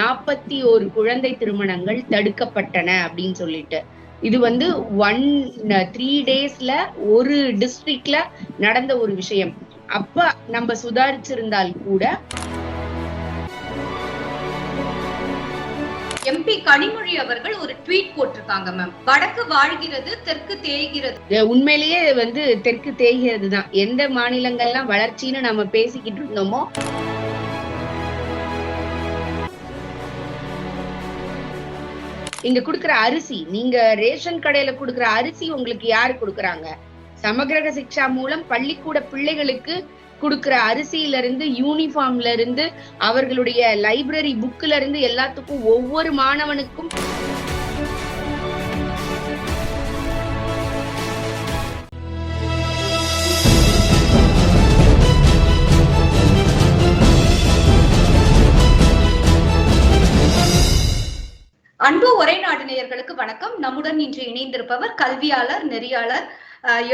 நாற்பத்தி ஒரு குழந்தை திருமணங்கள் தடுக்கப்பட்டன அப்படின்னு சொல்லிட்டு. இது வந்து ஒன் த்ரீ டேஸ்ல ஒரு டிஸ்ட்ரிக்ட்ல நடந்த ஒரு விஷயம். அப்ப நம்ம சுதாரிச்சிருந்தால் கூட எம்பி கனிமொழி அவர்கள் ஒரு ட்வீட் போட்டிருக்காங்க மேம் வடக்கு வாழ்கிறது தெற்கு தேய்கிறது. உண்மையிலேயே வந்து தெற்கு தேய்கிறது தான் எந்த மாநிலங்கள்லாம் வளர்ச்சின்னு நம்ம பேசிக்கிட்டு இருந்தோமோ இங்க குடுக்குற அரிசி நீங்க ரேஷன் கடையில குடுக்குற அரிசி உங்களுக்கு யாரு குடுக்கறாங்க? சமகிரக சிக்ஷா மூலம் பள்ளிக்கூட பிள்ளைகளுக்கு குடுக்குற அரிசியில இருந்து யூனிஃபார்ம்ல இருந்து அவர்களுடைய லைப்ரரி புக்ல இருந்து எல்லாத்துக்கும் ஒவ்வொரு மாணவனுக்கும் அன்பு ஒரே நாடு நேயர்களுக்கு வணக்கம். நம்முடன் இன்று இணைந்திருப்பவர் கல்வியாளர் நெறியாளர்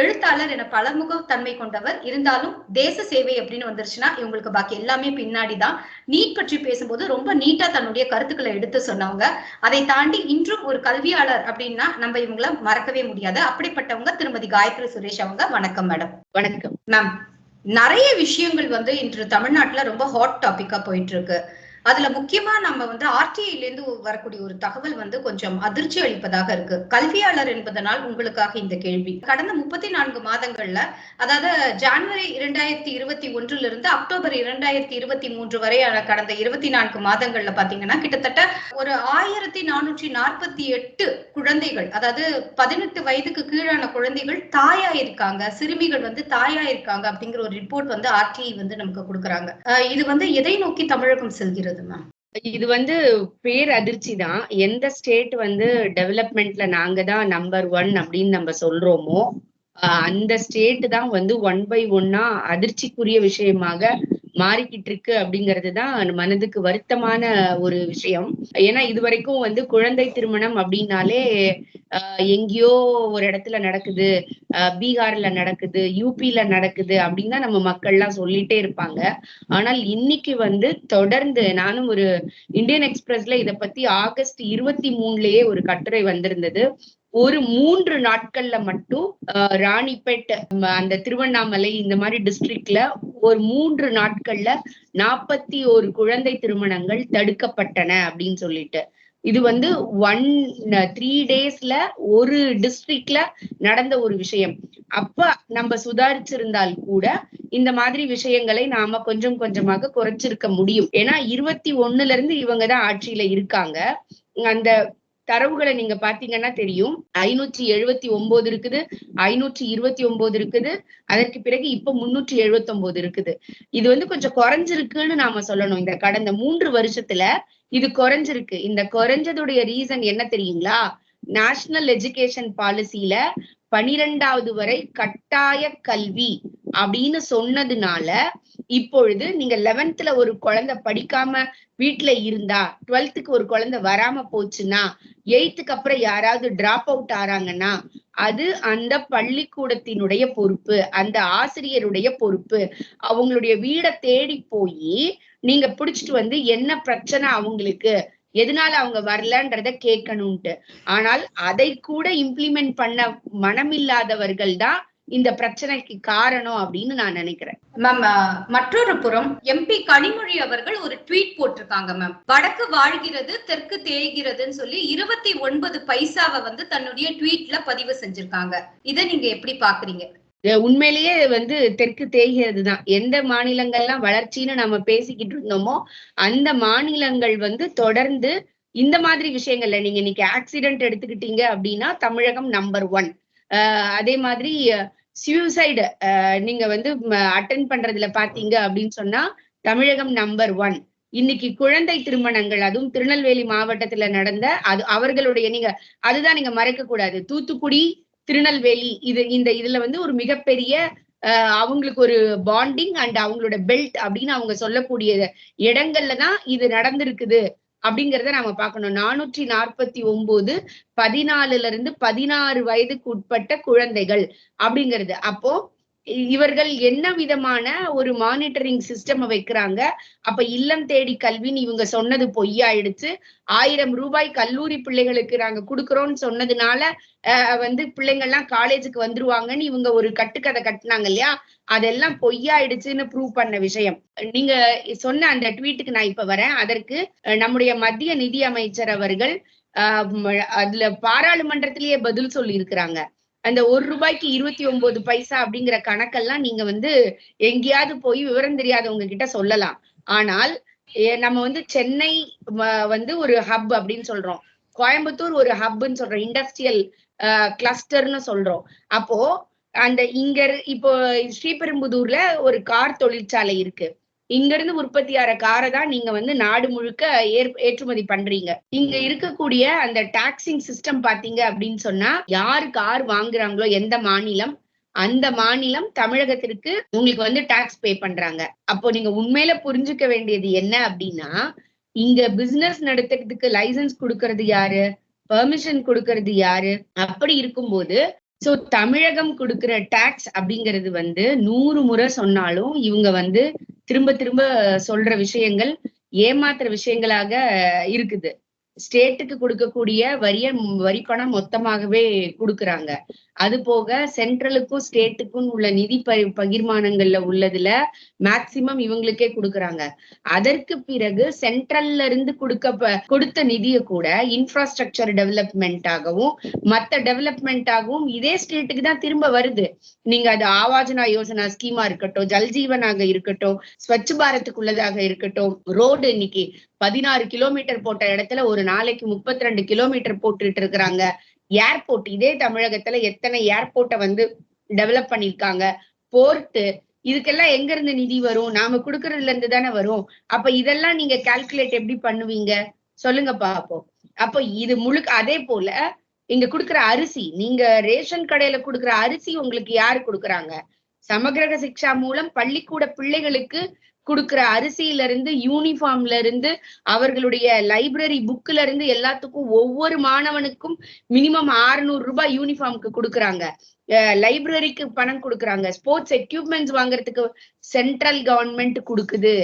எழுத்தாளர் என பலமுக தன்மை கொண்டவர். இருந்தாலும் தேச சேவை அப்படின்னு வந்துருச்சுன்னா இவங்களுக்கு பாக்கி எல்லாமே பின்னாடி தான் நீட் பற்றி பேசும்போது ரொம்ப நீட்டா தன்னுடைய கருத்துக்களை எடுத்து சொன்னவங்க. அதை தாண்டி இன்றும் ஒரு கல்வியாளர் அப்படின்னா நம்ம இவங்கள மறக்கவே முடியாது. அப்படிப்பட்டவங்க திருமதி காயத்ரி சுரேஷ் அவங்க. வணக்கம் மேடம். வணக்கம். மேம் நிறைய விஷயங்கள் வந்து இன்று தமிழ்நாட்டுல ரொம்ப ஹாட் டாபிக்கா போயிட்டு இருக்கு. அதுல முக்கியமா நம்ம வந்து ஆர்டிஐல இருந்து வரக்கூடிய ஒரு தகவல் வந்து கொஞ்சம் அதிர்ச்சி அளிப்பதாக இருக்கு. கல்வியாளர் என்பதனால் உங்களுக்காக இந்த கேள்வி. கடந்த முப்பத்தி நான்கு மாதங்கள்ல அதாவது ஜான்வரி இரண்டாயிரத்தி இருபத்தி ஒன்றுல இருந்து அக்டோபர் இரண்டாயிரத்தி இருபத்தி மூன்று வரையான கடந்த இருபத்தி நான்கு மாதங்கள்ல பாத்தீங்கன்னா கிட்டத்தட்ட ஒரு ஆயிரத்தி நானூற்றி நாற்பத்தி எட்டு குழந்தைகள் அதாவது பதினெட்டு வயதுக்கு கீழான குழந்தைகள் தாயா இருக்காங்க சிறுமிகள் வந்து தாயா இருக்காங்க அப்படிங்கிற ஒரு ரிப்போர்ட் வந்து ஆர்டிஐ வந்து நமக்கு கொடுக்குறாங்க. இது வந்து எதை நோக்கி தமிழகம் செல்கிறது? மேம் இது வந்து பேர் அதிர்ச்சி தான். எந்த ஸ்டேட் வந்து டெவலப்மெண்ட்ல நாங்க தான் நம்பர் ஒன் அப்படின்னு நம்ம சொல்றோமோ அந்த ஸ்டேட் தான் வந்து ஒன் பை ஒன்னா அதிர்ச்சிக்குரிய விஷயமாக மாறிக்கிட்டு இருக்கு அப்படிங்கிறது தான் மனதுக்கு வருத்தமான ஒரு விஷயம். ஏன்னா இது வரைக்கும் வந்து குழந்தை திருமணம் அப்படின்னாலே ஆஹ் எங்கேயோ ஒரு இடத்துல நடக்குது. ஆஹ் பீகார்ல நடக்குது யூபில நடக்குது அப்படின்னு தான் நம்ம மக்கள்லாம் சொல்லிட்டே இருப்பாங்க. ஆனால் இன்னைக்கு வந்து தொடர்ந்து நானும் ஒரு இந்தியன் எக்ஸ்பிரஸ்ல இத பத்தி ஆகஸ்ட் இருபத்தி மூணுலயே ஒரு கட்டுரை வந்திருந்தது. ஒரு மூன்று நாட்கள்ல மட்டும் ஆஹ் ராணிப்பேட் அந்த திருவண்ணாமலை இந்த மாதிரி டிஸ்ட்ரிக்ட்ல ஒரு மூன்று நாட்கள்ல நாற்பத்தி ஒரு குழந்தை திருமணங்கள் தடுக்கப்பட்டன அப்படின்னு சொல்லிட்டு. இது வந்து ஒன் த்ரீ டேஸ்ல ஒரு டிஸ்ட்ரிக்ட்ல நடந்த ஒரு விஷயம். அப்ப நம்ம சுதாரிச்சிருந்தால் கூட இந்த மாதிரி விஷயங்களை நாம கொஞ்சம் கொஞ்சமாக குறைச்சிருக்க முடியும். ஏன்னா இருபத்தி ஒண்ணுல இருந்து இவங்க தான் ஆட்சியில இருக்காங்க. அந்த தரவுகளை நீங்க பாத்தீங்கன்னா தெரியும். ஐநூற்றி எழுபத்தி ஒன்பது இருக்குது. ஐநூற்றி இருபத்தி ஒன்பது இருக்குது. அதற்கு பிறகு இப்ப முன்னூற்றி எழுபத்தி ஒன்பது இருக்குது. இது வந்து கொஞ்சம் குறைஞ்சிருக்குன்னு நாம சொல்லணும். இந்த கடந்த மூன்று வருஷத்துல இது குறைஞ்சிருக்கு. இந்த குறைஞ்சதுடைய ரீசன் என்ன தெரியுங்களா? நேஷனல் எஜுகேஷன் பாலிசியில பனிரெண்டாவது வரை கட்டாய கல்வி அப்படின்னு சொன்னதுனால இப்பொழுது நீங்க லெவன்த்ல ஒரு குழந்தை படிக்காம வீட்டுல இருந்தா டுவெல்த்துக்கு ஒரு குழந்தை வராம போச்சுன்னா எயித்துக்கு அப்புறம் யாராவது டிராப் அவுட் ஆறாங்கன்னா அது அந்த பள்ளிக்கூடத்தினுடைய பொறுப்பு அந்த ஆசிரியருடைய பொறுப்பு. அவங்களுடைய வீடை தேடி போய் நீங்க புடிச்சிட்டு வந்து என்ன பிரச்சனை அவங்களுக்கு எதனால அவங்க வரலன்றத கேட்கணும்ட்டு. ஆனால் அதை கூட இம்ப்ளிமெண்ட் பண்ண மனமில்லாதவர்கள் தான் இந்த பிரச்சனைக்கு காரணம் அப்படின்னு நான் நினைக்கிறேன். மேம் மற்றொரு புறம் எம்பி கனிமொழி அவர்கள் ஒரு ட்வீட் போட்டிருக்காங்க மேம் வடக்கு வாழ்கிறது தெற்கு தேய்கிறதுன்னு சொல்லி இருபத்தி ஒன்பது பைசாவை வந்து தன்னுடைய ட்வீட்ல பதிவு செஞ்சிருக்காங்க. இதை நீங்க எப்படி பாக்குறீங்க? உண்மையிலேயே வந்து தெற்கு தேய்கிறது தான். எந்த மாநிலங்கள்லாம் வளர்ச்சின்னு நம்ம பேசிக்கிட்டு இருந்தோமோ அந்த மாநிலங்கள் வந்து தொடர்ந்து இந்த மாதிரி விஷயங்கள்ல நீங்க இன்னைக்கு ஆக்சிடென்ட் எடுத்துக்கிட்டீங்க அப்படின்னா தமிழகம் நம்பர் ஒன் அதே மாதிரி சுயசைடு நீங்க வந்து அட்டன் பண்றதுல பாத்தீங்க அப்படின்னு சொன்னா தமிழகம் நம்பர் ஒன் இன்னைக்கு குழந்தை திருமணங்கள் அதுவும் திருநெல்வேலி மாவட்டத்துல நடந்த அது அவர்களுடைய நீங்க அதுதான் நீங்க மறைக்க கூடாது. தூத்துக்குடி திருநெல்வேலி இது இந்த இதுல வந்து ஒரு மிகப்பெரிய அவங்களுக்கு ஒரு பாண்டிங் அண்ட் அவங்களோட பெல்ட் அப்படின்னு அவங்க சொல்லக்கூடிய இடங்கள்ல தான் இது நடந்திருக்குது. அப்படிங்கிறத நாம பார்க்கணும். நானூற்றி நாற்பத்தி ஒன்பது பதினாலுல இருந்து பதினாறு வயதுக்கு உட்பட்ட குழந்தைகள் அப்படிங்கிறது. அப்போ இவர்கள் என்ன விதமான ஒரு மானிட்டரிங் சிஸ்டம் வைக்கிறாங்க? அப்ப இல்லம் தேடி கல்வின்னு இவங்க சொன்னது பொய்யாயிடுச்சு ஆயிரம் ரூபாய் கல்லூரி பிள்ளைகளுக்கு நாங்க கொடுக்குறோம்னு சொன்னதுனால அஹ், வந்து பிள்ளைங்கள்லாம் காலேஜுக்கு வந்துருவாங்கன்னு இவங்க ஒரு கட்டுக்கதை கட்டுனாங்க இல்லையா? அதெல்லாம் பொய்யாயிடுச்சுன்னு ப்ரூவ் பண்ண விஷயம். நீங்க சொன்ன அந்த ட்வீட்டுக்கு நான் இப்ப வரேன். அதற்கு நம்முடைய மத்திய நிதி அமைச்சர் அவர்கள் அதுல பாராளுமன்றத்திலேயே பதில் சொல்லி இருக்கிறாங்க அந்த ஒரு ரூபாய்க்கு இருபத்தி ஒன்பது பைசா அப்படிங்கிற கணக்கெல்லாம் நீங்க வந்து எங்கேயாவது போய் விவரம் தெரியாதவங்க கிட்ட சொல்லலாம். ஆனால் நம்ம வந்து சென்னை வந்து ஒரு ஹப் அப்படின்னு சொல்றோம். கோயம்புத்தூர் ஒரு ஹப்னு சொல்றோம். இண்டஸ்ட்ரியல் கிளஸ்டர்னு சொல்றோம். அப்போ அந்த இங்க இப்போ ஸ்ரீபெரும்புதூர்ல ஒரு கார் தொழிற்சாலை இருக்கு. இங்க இருந்து உற்பத்தி ஆற காரை தான் நீங்க வந்து நாடு முழுக்க ஏற்- ஏற்றுமதி பண்றீங்க. இங்க இருக்கக்கூடிய அந்த டாக்ஸிங் சிஸ்டம் பாத்தீங்க அப்படின்னு சொன்னா யார் கார் வாங்குறாங்களோ எந்த மாநிலம் அந்த மாநிலம் தமிழகத்திற்கு உங்களுக்கு வந்து டாக்ஸ் பே பண்றாங்க. அப்போ நீங்க உண்மையில புரிஞ்சுக்க வேண்டியது என்ன அப்படின்னா இங்க பிசினஸ் நடத்துறதுக்கு லைசன்ஸ் கொடுக்கறது யாரு? பெர்மிஷன் கொடுக்கறது யாரு? அப்படி இருக்கும்போது சோ தமிழகம் கொடுக்கிற டாக்ஸ் அப்படிங்கிறது வந்து நூறு முறை சொன்னாலும் இவங்க வந்து திரும்ப திரும்ப சொல்ற விஷயங்கள் ஏமாத்துற விஷயங்களாக இருக்குது. ஸ்டேட்டுக்கு கொடுக்கக்கூடிய வரிய வரி பணம் மொத்தமாகவே கொடுக்கறாங்க. அது போக சென்ட்ரலுக்கும் ஸ்டேட்டுக்கும் உள்ள நிதி ப- பகிர்மானங்கள்ல உள்ளதுல மேக்சிமம் இவங்களுக்கே கொடுக்கறாங்க. அதற்கு பிறகு சென்ட்ரல்ல இருந்து கொடுக்க கொடுத்த நிதியை கூட இன்ஃப்ராஸ்ட்ரக்சர் டெவலப்மெண்ட்டாகவும் மத்த டெவலப்மெண்ட்டாகவும் இதே ஸ்டேட்டுக்கு தான் திரும்ப வருது. நீங்க அது ஆவாஜனா யோசனா ஸ்கீமா இருக்கட்டும் ஜல்ஜீவனாக இருக்கட்டும் ஸ்வச் பாரத்துக்குள்ளதாக இருக்கட்டும் ரோடு இன்னைக்கு பதினாறு கிலோமீட்டர் போட்ட இடத்துல ஒரு நாளைக்கு முப்பத்தி ரெண்டு கிலோமீட்டர் போட்டுட்டு இருக்கிறாங்க. ஏர்போர்ட் இதே தமிழகத்துல எத்தனை ஏர்போர்ட்டை வந்து டெவலப் பண்ணிருக்காங்க போர்ட்டு இதுக்கெல்லாம் எங்க இருந்து நிதி வரும்? நாம குடுக்கறதுல இருந்து தானே வரும். அப்ப இதெல்லாம் நீங்க கால்குலேட் எப்படி பண்ணுவீங்க? சொல்லுங்க பாப்போம். அப்போ இது முழுக்க அதே போல இங்க குடுக்குற அரிசி நீங்க ரேஷன் கடையில குடுக்குற அரிசி உங்களுக்கு யாரு குடுக்குறாங்க? சமகிரக சிக்ஷா மூலம் பள்ளிக்கூட பிள்ளைகளுக்கு குடுக்குற அரிசியில இருந்து யூனிஃபார்ம்ல இருந்து அவர்களுடைய லைப்ரரி புக்ல இருந்து எல்லாத்துக்கும் ஒவ்வொரு மாணவனுக்கும் மினிமம் 600 ரூபாய் யூனிஃபார்முக்கு கொடுக்குறாங்க. லைப்ரரிக்கு பணம் கொடுக்குறாங்க. ஸ்போர்ட்ஸ் எக்யூப்மெண்ட்ஸ் வாங்குறதுக்கு சென்ட்ரல் கவர்மெண்ட் கொடுக்குது.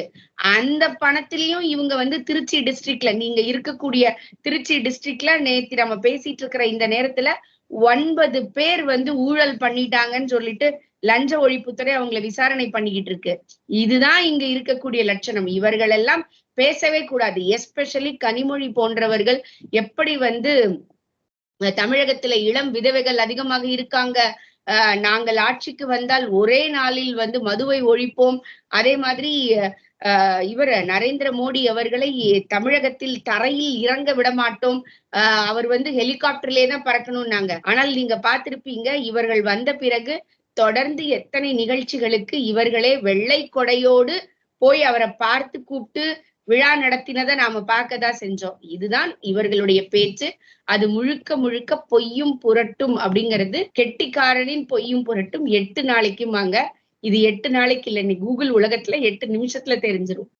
அந்த பணத்திலயும் இவங்க வந்து திருச்சி டிஸ்ட்ரிக்ட்ல நீங்க இருக்கக்கூடிய திருச்சி டிஸ்ட்ரிக்ட்ல நேத்து நம்ம பேசிட்டு இருக்கிற இந்த நேரத்துல ஒன்பது பேர் வந்து ஊழல் பண்ணிட்டாங்கன்னு சொல்லிட்டு லஞ்ச ஒழிப்புத்துறை அவங்களை விசாரணை பண்ணிக்கிட்டு இருக்கு. இதுதான் இங்க இருக்கக்கூடிய லட்சணம். இவர்கள் எல்லாம் பேசவே கூடாது. எஸ்பெஷலி கனிமொழி போன்றவர்கள் எப்படி வந்து தமிழகத்துல இளம் விதவைகள் அதிகமாக இருக்காங்க. நாங்கள் ஆட்சிக்கு வந்தால் ஒரே நாளில் வந்து மதுவை ஒழிப்போம். அதே மாதிரி இவர் நரேந்திர மோடி அவர்களை தமிழகத்தில் தரையில் இறங்க விட மாட்டோம். அவர் வந்து ஹெலிகாப்டர்லயே தான் பறக்கணும்னாங்க. ஆனால் நீங்க பார்த்திருப்பீங்க இவர்கள் வந்த பிறகு தொடர்ந்து எத்தனை நிகழ்ச்சிகளுக்கு இவர்களே வெள்ளை கொடையோடு போய் அவரை பார்த்து கூப்பிட்டு விழா நடத்தினதை நாம பார்க்கதான் செஞ்சோம். இதுதான் இவர்களுடைய பேச்சு. அது முழுக்க முழுக்க பொய்யும் புரட்டும் அப்படிங்கிறது கெட்டிக்காரனின் பொய்யும் புரட்டும். எட்டு நாளைக்குமாங்க. இது எட்டு நாளைக்கு இல்ல நீ கூகுள் உலகத்துல எட்டு நிமிஷத்துல தெரிஞ்சிரும்.